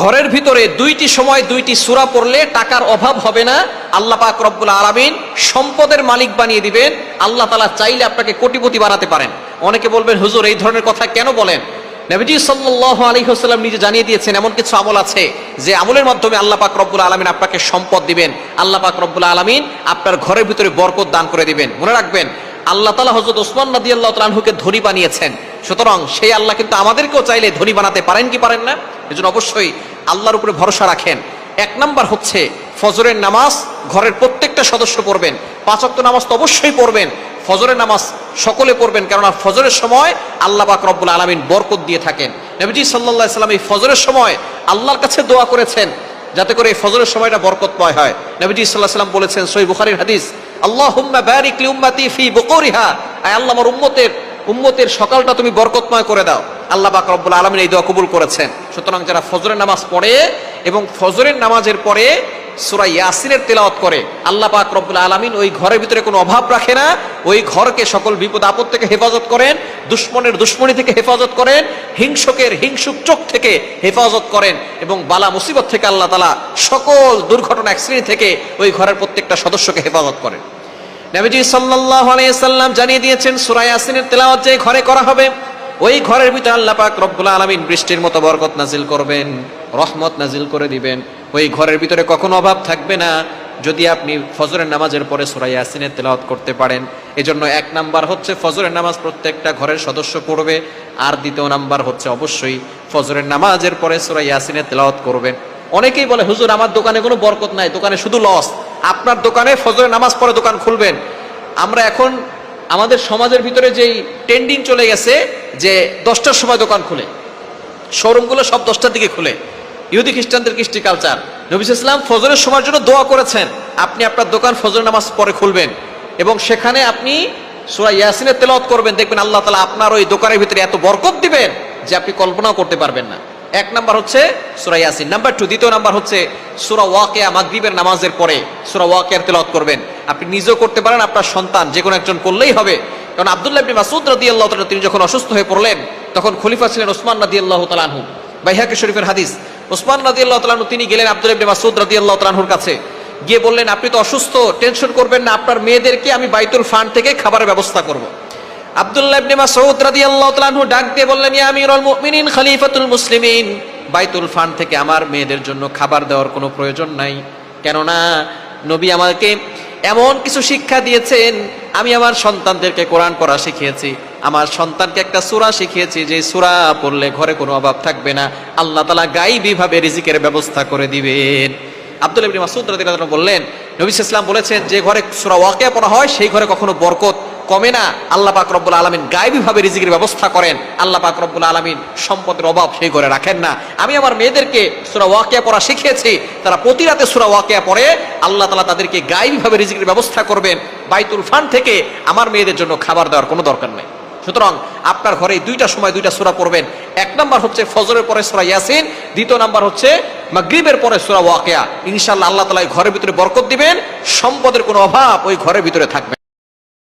ঘরের ভিতরে দুইটি সময় দুইটি সূরা পড়লে টাকার অভাব হবে না। আল্লাহ পাক রব্বুল আলামিন সম্পদের মালিক বানিয়ে দিবেন। আল্লাহ তাআলা চাইলে আপনাকে কোটিপতি বানাতে পারেন। অনেকে বলবেন, হুজুর, এই ধরনের কথা কেন বলেন? নবীজি সাল্লাল্লাহু আলাইহি ওয়াসাল্লাম নিজে জানিয়ে দিয়েছেন, এমন কিছু আমল আছে যে আমলের মাধ্যমে আল্লাহ পাক রব্বুল আলামিন আপনাকে সম্পদ দিবেন। আল্লাহ পাক রব্বুল আলামিন আপনার ঘরের ভিতরে বরকত দান করে দিবেন। মনে রাখবেন, আল্লাহ তালা হজরত ওসমান নদী আল্লাহ তালহুকে ধনী বানিয়েছেন। সুতরাং সেই আল্লাহ কিন্তু আমাদেরকেও চাইলে ধনী বানাতে পারেন কি পারেন না? এজন্য অবশ্যই আল্লাহর উপরে ভরসা রাখেন। এক নাম্বার হচ্ছে, ফজরের নামাজ ঘরের প্রত্যেকটা সদস্য পড়বেন। পাঁচক্ত নামাজ তো অবশ্যই পড়বেন। ফজরের নামাজ সকলে পড়বেন, কেননা ফজরের সময় আল্লাহ পাক রব্বুল আলমিন বরকত দিয়ে থাকেন। নবীজি সাল্লাহ সাল্লাম এই ফজরের সময় আল্লাহর কাছে দোয়া করেছেন, যাতে করে এই ফজরের সময়টা বরকতময় হয়। নবীজি সাল্লাহ সাল্লাম বলেছেন সই বুখারির হাদিস, আল্লাহুম্মা বারিক লি উম্মতি ফি বুকুরিহা। আয় আল্লাহ, আমার উম্মতের উম্মতের সকালটা তুমি বরকতময় করে দাও। আল্লাহ পাক রব্বুল আলামিন এই দোয়া কবুল করেছেন। সুতরাং যারা ফজরের নামাজ পড়ে এবং ফজরের নামাজের পরে সূরা ইয়াসিনের তেলাওয়াত করে, আল্লাহ পাক রব্বুল আলামিন ওই ঘরের ভিতরে কোনো অভাব রাখে না। ওই ঘরকে সকল বিপদ আপদ থেকে হেফাজত করেন, দুশ্মনের দুশ্মনী থেকে হেফাজত করেন, হিংসকের হিংসুক চোখ থেকে হেফাজত করেন এবং বালা মুসিবত থেকে আল্লাহ তালা সকল দুর্ঘটনা, অ্যাক্সিডেন্ট থেকে ওই ঘরের প্রত্যেকটা সদস্যকে হেফাজত করেন। নবীজি সাল্লাল্লাহু আলাইহি সাল্লাম জানিয়ে দিয়েছেন, সূরা ইয়াসিনের তেলাওয়াত যে ঘরে করা হবে ওই ঘরের ভিতরে আল্লাহ পাক রব্বুল আলামিন বৃষ্টির মতো বরকত নাজিল করবেন, রহমত নাজিল করে দিবেন। ওই ঘরের ভিতরে কখনো অভাব থাকবে না। যদি আপনি ফজরের নামাজের পরে সূরা ইয়াসিনের তেলাওয়াত করতে পারেন, এজন্য এক নাম্বার হচ্ছে ফজরের নামাজ প্রত্যেকটা ঘরের সদস্য পড়বে, আর দ্বিতীয় নাম্বার হচ্ছে অবশ্যই ফজরের নামাজের পরে সূরা ইয়াসিনের তেলাওয়াত করবেন। অনেকেই বলে, হুজুর, আমার দোকানে কোনো বরকত নাই, দোকানে শুধু লস আপনার দোকানে ফজরের নামাজ পরে দোকান খুলবেন। আমরা এখন আমাদের সমাজের ভিতরে যেই ট্রেন্ডিং চলে গেছে যে দশটার সময় দোকান খুলে, শোরুমগুলো সব দশটার দিকে খুলে। ইহুদি খ্রিস্টানদের কৃষ্টি কালচার নবিস ইসলাম ফজরের সময়ের জন্য দোয়া করেছেন, আপনি আপনার দোকান ফজর নামাজ পরে খুলবেন। এবং সেখানে আপনি সুরা ইয়াসিনের তেলাওয়াত করবেন, দেখবেন আল্লাহ তালা আপনার ওই দোকানের ভিতরে এত বরকত দিবেন যে আপনি কল্পনাও করতে পারবেন না। এক নাম্বার হচ্ছে সুরা ইয়াসিন। নাম্বার টু দ্বিতীয় নাম্বার হচ্ছে সুরা ওয়াকিয়া মাগরিবের নামাজের পরে সুরা ওয়াকিয়ার তেলাওয়াত করবেন। আপনি নিজেও করতে পারেন, আপনার সন্তান যে কোনো একজন করলেই হবে। কারণ আব্দুল্লাহ ইবনে মাসুদ রাদিয়াল্লাহু তাআলা তিনি যখন অসুস্থ হয়ে পড়লেন, তখন খলিফা ছিলেন ওসমান রাদিয়াল্লাহু তাআলা আনহু। বাইহাকি শরীফের হাদিস? ওসমান রাদিয়াল্লাহু তাআলা তিনি গেলেন আব্দুল্লাহ ইবনে মাসুদ রাদিয়াল্লাহু তাআলা কাছে। গিয়ে বললেন, আপনি তো অসুস্থ, টেনশন করবেন না, আপনার মেয়েদেরকে আমি বাইতুল ফান্ড থেকে খাবারের ব্যবস্থা করব। আব্দুল্লাহ ইবনে মাসউদ রাদিয়াল্লাহু ডাক দিয়ে বললেন, ইয়া আমিরুল মুমিনিন, খলিফাতুল মুসলিমিন। বাইতুল ফান্ড থেকে আমার মেয়েদের জন্য খাবার দেওয়ার কোনো প্রয়োজন নাই। কেননা, নবী আমাকে এমন কিছু শিক্ষা দিয়েছেন, আমি আমার সন্তানদেরকে কোরআন পড়া শিখিয়েছি। আমার সন্তানকে একটা সুরা শিখিয়েছি, যে সুরা পড়লে ঘরে কোনো অভাব থাকবে না। আল্লাহ তালা গাইবী ভাবে রিজিকের ব্যবস্থা করে দিবেন। আব্দুল ইবনে মাসুদ রাদিয়াল্লাহু বললেন, নবী ইসলাম বলেছেন, যে ঘরে সূরা ওয়াকিয়া পড়া হয়, সেই ঘরে কখনো বরকত কমে না। আল্লাহ পাক রব্বুল আলমিন গায়েবী ভাবে রিজিকের ব্যবস্থা করেন। আল্লাহ পাক রব্বুল আলমিন সম্পদের অভাব সেই করে রাখেন না। আমি আমার মেয়েদেরকে সুরা ওয়াকিয়া পড়া শিখিয়েছি। তারা প্রতি রাতে সুরা ওয়াকিয়া পড়ে। আল্লাহ তালা তাদেরকে গায়েবী ভাবে রিজিকের ব্যবস্থা করবেন। বাইতুল ফান থেকে আমার মেয়েদের জন্য খাবার দেওয়ার কোনো দরকার নেই। সুতরাং আপনার ঘরে দুইটা সময় দুইটা সুরা পড়বেন। এক নাম্বার হচ্ছে ফজরের পরে সূরা ইয়াসিন। দ্বিতীয় নাম্বার হচ্ছে মাগরিবের পরে সুরা ওয়াকিয়া। ইনশাআল্লাহ আল্লাহ এই ঘরের ভিতরে বরকত দিবেন। সম্পদের কোনো অভাব ওই ঘরের ভিতরে থাকবে।